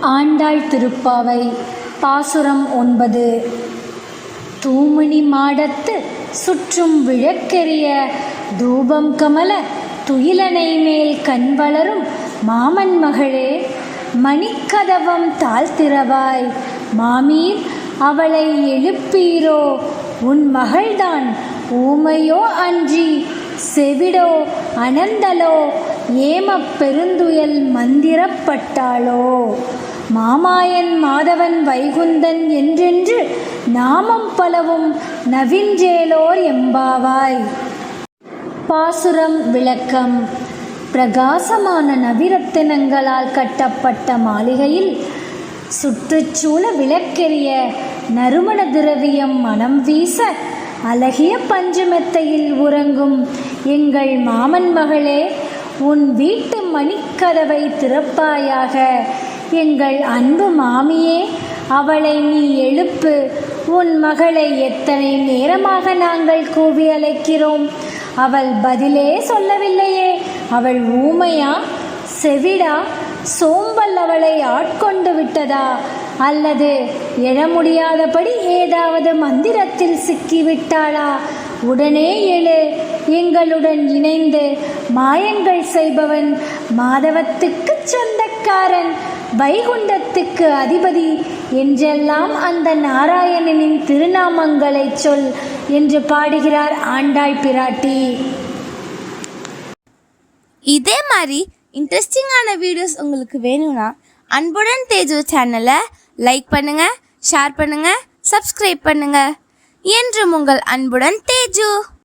ஆண்டாள் திருப்பாவை பாசுரம் ஒன்பது. தூமணி மாடத்து சுற்றும் விளக்கெரிய தூபம் கமல துயிலனை மேல் கண் வளரும் மாமன் மகளே மணிக்கதவம் தாழ்த்திரவாய் மாமீர் அவளை எழுப்பீரோ? உன் மகள்தான் ஊமையோ அன்றி செவிடோ அனந்தலோ? ஏமப் பெருந்துயல் மந்திரப்பட்டாளோ? மாமாயன் மாதவன் வைகுந்தன் என்றென்று நாமம் பலவும் நவின்றேலோர் எம்பாவாய். பாசுரம் விளக்கம். பிரகாசமான நவிரத்தினங்களால் கட்டப்பட்ட மாளிகையில் சுற்றுச்சூழ விளக்கெரிய நறுமண திரவியம் மனம் வீச அழகிய பஞ்சமெத்தையில் உறங்கும் எங்கள் மாமன் மகளே உன் வீட்டு மணிக்கதவை திறப்பாயாக. எங்கள் அன்பு மாமியே அவளை நீ எழுப்பு. உன் மகளை எத்தனை நேரமாக நாங்கள் கூவி அழைக்கிறோம்? அவள் பதிலே சொல்லவில்லையே. அவள் ஊமையா? செவிடா? சோம்பல் அவளை ஆட்கொண்டு விட்டதா? அல்லது எழ முடியாதபடி ஏதாவது மந்திரத்தில் சிக்கிவிட்டாளா? உடனே எழு. எங்களுடன் இணைந்து மாயங்கள் செய்பவன் மாதவத்துக்கு சொந்தக்காரன் வைகுண்டத்துக்கு அதிபதி என்றெல்லாம் அந்த நாராயணனின் திருநாமங்களை சொல் என்று பாடுகிறார் ஆண்டாள் பிராட்டி. இதே மாதிரி இன்ட்ரெஸ்டிங்கான வீடியோஸ் உங்களுக்கு வேணும்னா அன்புடன் தேஜு சேனலை லைக் பண்ணுங்க ஷேர் பண்ணுங்க சப்ஸ்கிரைப் பண்ணுங்க. என்றும் உங்கள் அன்புடன் தேஜு!